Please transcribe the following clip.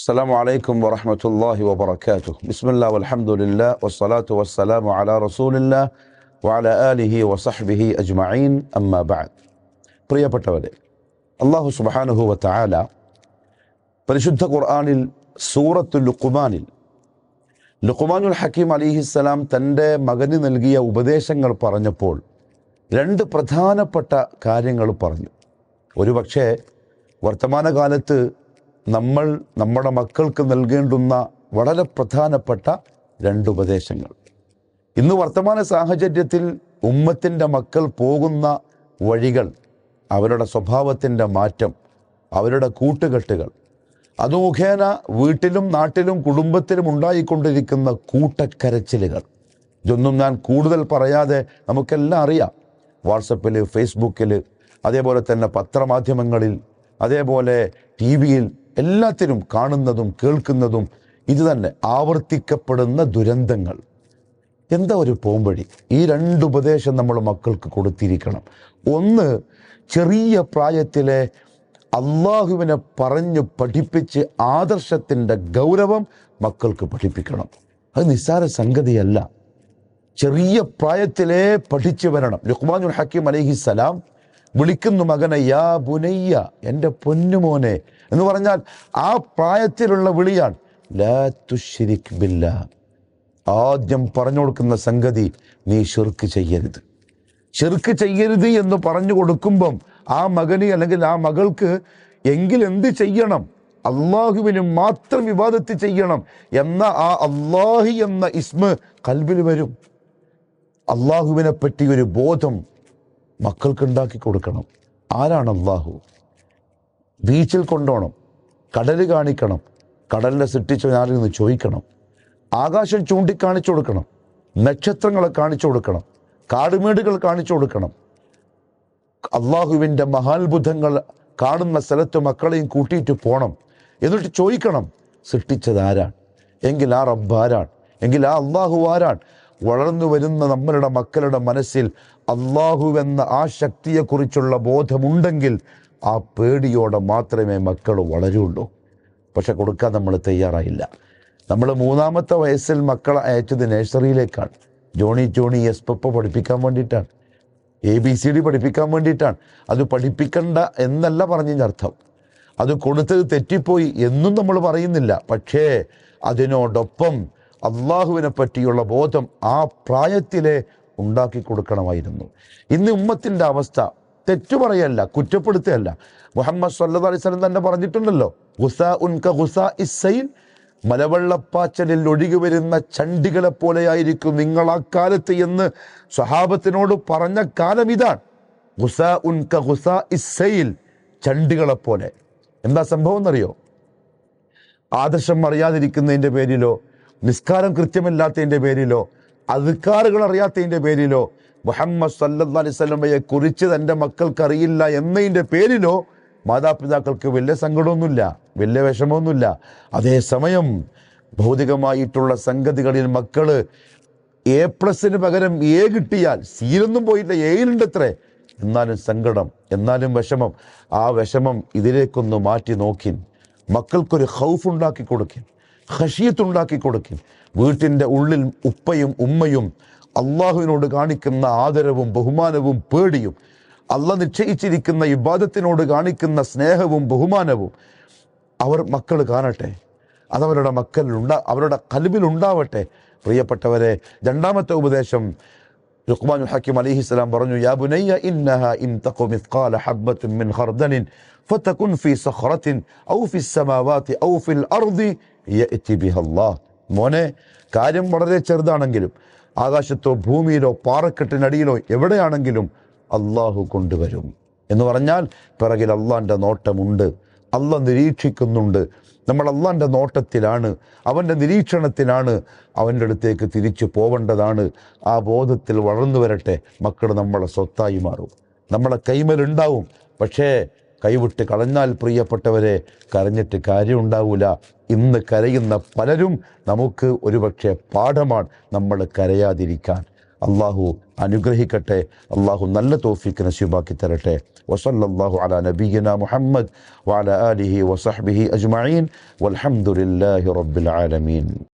السلام عليكم ورحمة الله وبركاته بسم الله والحمد لله والصلاة والسلام على رسول الله وعلى آله وصحبه أجمعين أما بعد പ്രിയപ്പെട്ടവരെ അള്ളാഹു സുബാനുഹു വത്താല പരിശുദ്ധ ഖുർആാനിൽ സൂറത്തു ലുക്കുമാനിൽ ലുക്കുമാനുൽ ഹക്കീം അലിഹിസ്സലാം തൻ്റെ മകന് നൽകിയ ഉപദേശങ്ങൾ പറഞ്ഞപ്പോൾ രണ്ട് പ്രധാനപ്പെട്ട കാര്യങ്ങൾ പറഞ്ഞു ഒരുപക്ഷെ വർത്തമാനകാലത്ത് നമ്മൾ നമ്മുടെ മക്കൾക്ക് നൽകേണ്ടുന്ന വളരെ പ്രധാനപ്പെട്ട രണ്ട് ഉപദേശങ്ങൾ. ഇന്ന് വർത്തമാന സാഹചര്യത്തിൽ ഉമ്മത്തിന്റെ മക്കൾ പോകുന്ന വഴികൾ അവരുടെ സ്വഭാവത്തിന്റെ മാറ്റം അവരുടെ കൂട്ടുകെട്ടുകൾ അത് മുഖേന വീട്ടിലും നാട്ടിലും കുടുംബത്തിലും ഉണ്ടായിക്കൊണ്ടിരിക്കുന്ന കൂട്ടക്കരച്ചിലുകൾ. ഇതൊന്നും ഞാൻ കൂടുതൽ പറയാതെ നമുക്കെല്ലാം അറിയാം. വാട്സപ്പിൽ ഫേസ്ബുക്കിൽ അതേപോലെ തന്നെ പത്രമാധ്യമങ്ങളിൽ അതേപോലെ ടി വിയിൽ എല്ലാത്തിനും കാണുന്നതും കേൾക്കുന്നതും ഇത് തന്നെ ആവർത്തിക്കപ്പെടുന്ന ദുരന്തങ്ങൾ. എന്താ ഒരു പോംവഴി? ഈ രണ്ട് ഉപദേശം നമ്മൾ മക്കൾക്ക് കൊടുത്തിരിക്കണം. ഒന്ന് ചെറിയ പ്രായത്തിലെ അള്ളാഹുവിനെ പറഞ്ഞു പഠിപ്പിച്ച് ആദർശത്തിന്റെ ഗൗരവം മക്കൾക്ക് പഠിപ്പിക്കണം. അത് നിസ്സാര സംഗതിയല്ല. ചെറിയ പ്രായത്തിലേ പഠിച്ചു വരണം. ലുക്മാനുൽ ഹക്കീം അലഹിസലാം വിളിക്കുന്നു മകനെ യാ ബുനയ്യ എന്റെ പൊന്നുമോനെ എന്ന് പറഞ്ഞാൽ ആ പ്രായത്തിലുള്ള വിളിയാണ്. ലാ ബില്ലാ. ആദ്യം പറഞ്ഞു കൊടുക്കുന്ന സംഗതി നീ ഷിർക്ക് ചെയ്യരുത്. ഷിർക്ക് ചെയ്യരുത് എന്ന് പറഞ്ഞു കൊടുക്കുമ്പം ആ മകന് അല്ലെങ്കിൽ ആ മകൾക്ക് എങ്കിൽ എന്ത് ചെയ്യണം? അള്ളാഹുവിന് മാത്രം വിവാദത്തിൽ ചെയ്യണം എന്ന ആ അള്ളാഹി എന്ന ഇസ്മ കൽബിൽ വരും. അള്ളാഹുവിനെ പറ്റിയൊരു ബോധം മക്കൾക്ക് ഉണ്ടാക്കി കൊടുക്കണം. ആരാണ് അള്ളാഹു? ബീച്ചിൽ കൊണ്ടോണം. കടൽ കാണിക്കണം. കടലിനെ സൃഷ്ടിച്ച ആരിൽ നിന്ന് ചോദിക്കണം. ആകാശം ചൂണ്ടിക്കാണിച്ചു കൊടുക്കണം. നക്ഷത്രങ്ങളെ കാണിച്ചു കൊടുക്കണം. കാടുമേടുകൾ കാണിച്ചു കൊടുക്കണം. അള്ളാഹുവിന്റെ മഹാത്ഭുതങ്ങൾ കാണുന്ന സ്ഥലത്ത് മക്കളെയും കൂട്ടിയിട്ട് പോകണം എന്നിട്ട് ചോദിക്കണം സൃഷ്ടിച്ചത് ആരാണ്? എങ്കിൽ ആ റബ്ബ് ആരാണ്? എങ്കിൽ ആ അള്ളാഹു ആരാണ്? വളർന്നു വരുന്ന നമ്മളുടെ മക്കളുടെ മനസ്സിൽ അള്ളാഹുവെന്ന ആ ശക്തിയെക്കുറിച്ചുള്ള ബോധമുണ്ടെങ്കിൽ ആ പേടിയോടെ മാത്രമേ മക്കൾ വളരുള്ളൂ. പക്ഷെ കൊടുക്കാൻ നമ്മൾ തയ്യാറായില്ല. നമ്മൾ മൂന്നാമത്തെ വയസ്സിൽ മക്കളെ അയച്ചത് നഴ്സറിയിലേക്കാണ്. ജോണി ജോണി എസ് പപ്പ പഠിപ്പിക്കാൻ വേണ്ടിയിട്ടാണ്. എ ബി സി ഡി പഠിപ്പിക്കാൻ വേണ്ടിയിട്ടാണ്. അത് പഠിപ്പിക്കണ്ട എന്നല്ല പറഞ്ഞതിന്റെ അത് കൊടുത്തത് തെറ്റിപ്പോയി എന്നും നമ്മൾ പറയുന്നില്ല. പക്ഷേ അതിനോടൊപ്പം അള്ളാഹുവിനെ പറ്റിയുള്ള ബോധം ആ പ്രായത്തിലെ ഉണ്ടാക്കി കൊടുക്കണമായിരുന്നു. ഇന്ന് ഉമ്മത്തിന്റെ അവസ്ഥ തെറ്റു പറയല്ല കുറ്റപ്പെടുത്തുകയല്ല. മുഹമ്മദ് സല്ലാ അലൈഹി തന്നെ പറഞ്ഞിട്ടുണ്ടല്ലോ ഹുസ ഉൻക ഹുസ ഇസൈൻ മലവെള്ളപ്പാച്ചലിൽ ഒഴുകി വരുന്ന ചണ്ടികളെ പോലെയായിരിക്കും നിങ്ങൾ ആ കാലത്ത് എന്ന് സ്വഹാബത്തിനോട് പറഞ്ഞ കാലം ഇതാണ്. ഹുസ ഉൻക ഹുസ ഇസൈൽ ചണ്ടികളെ പോലെ. എന്താ സംഭവം എന്നറിയോ? ആദർശം അറിയാതിരിക്കുന്നതിന്റെ പേരിലോ നിസ്കാരം കൃത്യമില്ലാത്തതിന്റെ പേരിലോ അധികാറുകൾ അറിയാത്തതിന്റെ പേരിലോ മുഹമ്മദ് സല്ലാ അലൈഹി സ്വലമയെ കുറിച്ച് തന്റെ മക്കൾക്കറിയില്ല എന്നതിന്റെ പേരിലോ മാതാപിതാക്കൾക്ക് വലിയ സങ്കടമൊന്നുമില്ല വലിയ വിഷമമൊന്നുമില്ല. അതേസമയം ഭൗതികമായിട്ടുള്ള സംഗതികളിൽ മക്കൾ എ പ്ലസിന് പകരം എ കിട്ടിയാൽ സീലൊന്നും പോയില്ല എയിലുണ്ടത്രേ എന്നാലും സങ്കടം എന്നാലും വിഷമം. ആ വിഷമം ഇതിലേക്കൊന്ന് മാറ്റി നോക്കി മക്കൾക്കൊരു ഹൗഫ് ഉണ്ടാക്കി കൊടുക്കിൻ. ഹഷിയത്ത് ഉണ്ടാക്കി കൊടുക്കിൻ വീട്ടിന്റെ ഉള്ളിൽ ഉപ്പയും ഉമ്മയും അള്ളാഹുവിനോട് കാണിക്കുന്ന ആദരവും ബഹുമാനവും പേടിയും അല്ല നിശ്ചയിച്ചിരിക്കുന്ന ഇബാദത്തിനോട് കാണിക്കുന്ന സ്നേഹവും ബഹുമാനവും അവർ മക്കൾ കാണട്ടെ. അതവരുടെ മക്കളിൽ ഉണ്ടാ അവരുടെ കൽബിൽ ഉണ്ടാവട്ടെ പ്രിയപ്പെട്ടവരെ രണ്ടാമത്തെ ഉപദേശം ലുഖ്മാൻ ഹക്കിം അലിഹിസ്ലാം പറഞ്ഞു യാ ബുനയ്യ ഇന്നഹ ഇൻ മിസ്ഖാല മിൻ ഫതകുൻ ഔ ഔ ഫിൽ അർദി മോനെ കാര്യം വളരെ ചെറുതാണെങ്കിലും ആകാശത്തോ ഭൂമിയിലോ പാറക്കെട്ടിനടിയിലോ എവിടെയാണെങ്കിലും അള്ളാഹു കൊണ്ടുവരും. എന്ന് പറഞ്ഞാൽ പിറകിൽ അള്ളാന്റെ നോട്ടമുണ്ട്. അള്ള നിരീക്ഷിക്കുന്നുണ്ട്. നമ്മൾ അള്ളാന്റെ നോട്ടത്തിലാണ്. അവന്റെ നിരീക്ഷണത്തിലാണ് അവന്റെ അടുത്തേക്ക് തിരിച്ചു പോവേണ്ടതാണ്. ആ ബോധത്തിൽ വളർന്നു വരട്ടെ മക്കൾ നമ്മളെ സ്വത്തായി മാറും. നമ്മളെ കൈമലുണ്ടാവും. പക്ഷേ കൈവിട്ട് കളഞ്ഞാൽ പ്രിയപ്പെട്ടവരെ കരഞ്ഞിട്ട് കാര്യമുണ്ടാവില്ല ഇന്ന് കരയുന്ന പലരും നമുക്ക് ഒരുപക്ഷെ പാഠമാണ് നമ്മൾ കരയാതിരിക്കാൻ. അള്ളാഹു അനുഗ്രഹിക്കട്ടെ. അള്ളാഹു നല്ല തോഫിക്ക് നസീബാക്കി തരട്ടെ. വസല്ലല്ലാഹു അല നബീന മുഹമ്മദ് വാല അലിഹി വസഹ്ബിഹി അജ്മീൻ വൽഹംദുലില്ലാഹി റബ്ബിൽ ആലമീൻ.